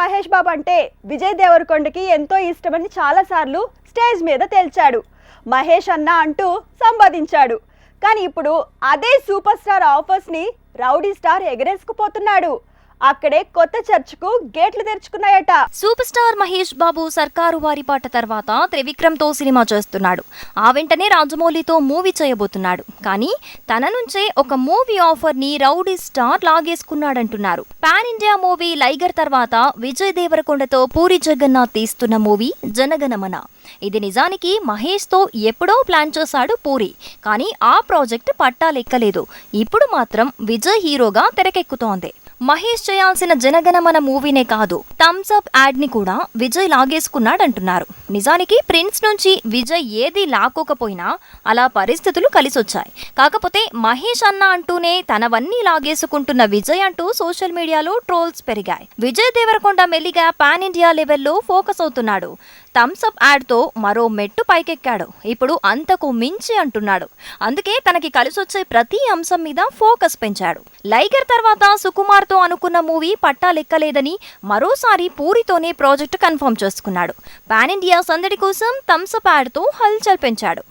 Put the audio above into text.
మహేష్ బాబు అంటే విజయ్ దేవరకొండకి ఎంతో ఇష్టమని చాలాసార్లు స్టేజ్ మీద తేల్చాడు. మహేష్ అన్న అంటూ సంపాదించాడు కానీ ఇప్పుడు అదే సూపర్ స్టార్ ఆఫర్స్ని రౌడీ స్టార్ ఎగరేసుకుపోతున్నాడు. అక్కడే కొత్త చర్చకు గేట్లు తెరుచుకున్నాయట. సూపర్ స్టార్ మహేష్ బాబు సర్కారు వారి పాట తర్వాత త్రివిక్రమ్తో సినిమా చేస్తున్నాడు. ఆ వెంటనే రాజమౌళితో మూవీ చేయబోతున్నాడు. కానీ తన నుంచే ఒక మూవీ ఆఫర్ని రౌడీ స్టార్ లాగేసుకున్నాడంటున్నారు. పాన్ ఇండియా మూవీ లైగర్ తర్వాత విజయ్ దేవరకొండతో పూరి జగన్నాథ్ తీస్తున్న మూవీ జనగణమన. ఇది నిజానికి మహేష్తో ఎప్పుడో ప్లాన్ చేశాడు పూరి. కానీ ఆ ప్రాజెక్ట్ పట్టాలెక్కలేదు ఇప్పుడు మాత్రం విజయ్ హీరోగా తెరకెక్కుతోంది. మహేష్ చేయాల్సిన జనగణమన మూవీనే కాదు. థమ్స్ అప్ యాడ్ని కూడా విజయ్ లాగేసుకున్నాడంటున్నారు. నిజానికి ప్రిన్స్ నుంచి విజయ్ ఏది లాక్కోకపోయినా అలా పరిస్థితులు కలిసొచ్చాయి. కాకపోతే మహేష్ అన్న అంటూనే తనవన్నీ లాగేసుకుంటున్న విజయ్ అంటూ సోషల్ మీడియాలో ట్రోల్స్ పెరిగాయి. విజయ్ దేవరకొండ మెల్లిగా పాన్ ఇండియా లెవెల్లో ఫోకస్ అవుతున్నాడు. థమ్స్ అప్ యాడ్తో మరో మెట్టు పైకెక్కాడు. ఇప్పుడు అంతకు మించి అంటున్నాడు. అందుకే తనకి కలిసొచ్చే ప్రతి అంశం మీద ఫోకస్ పెంచాడు. లైగర్ తర్వాత సుకుమార్తో అనుకున్న మూవీ పట్టాలెక్కలేదని మరోసారి పూరితోనే ప్రాజెక్టు కన్ఫర్మ్ చేసుకున్నాడు. పాన్ ఇండియా సందడి కోసం థమ్స్ అప్ యాడ్తో హల్చల్ పెంచాడు.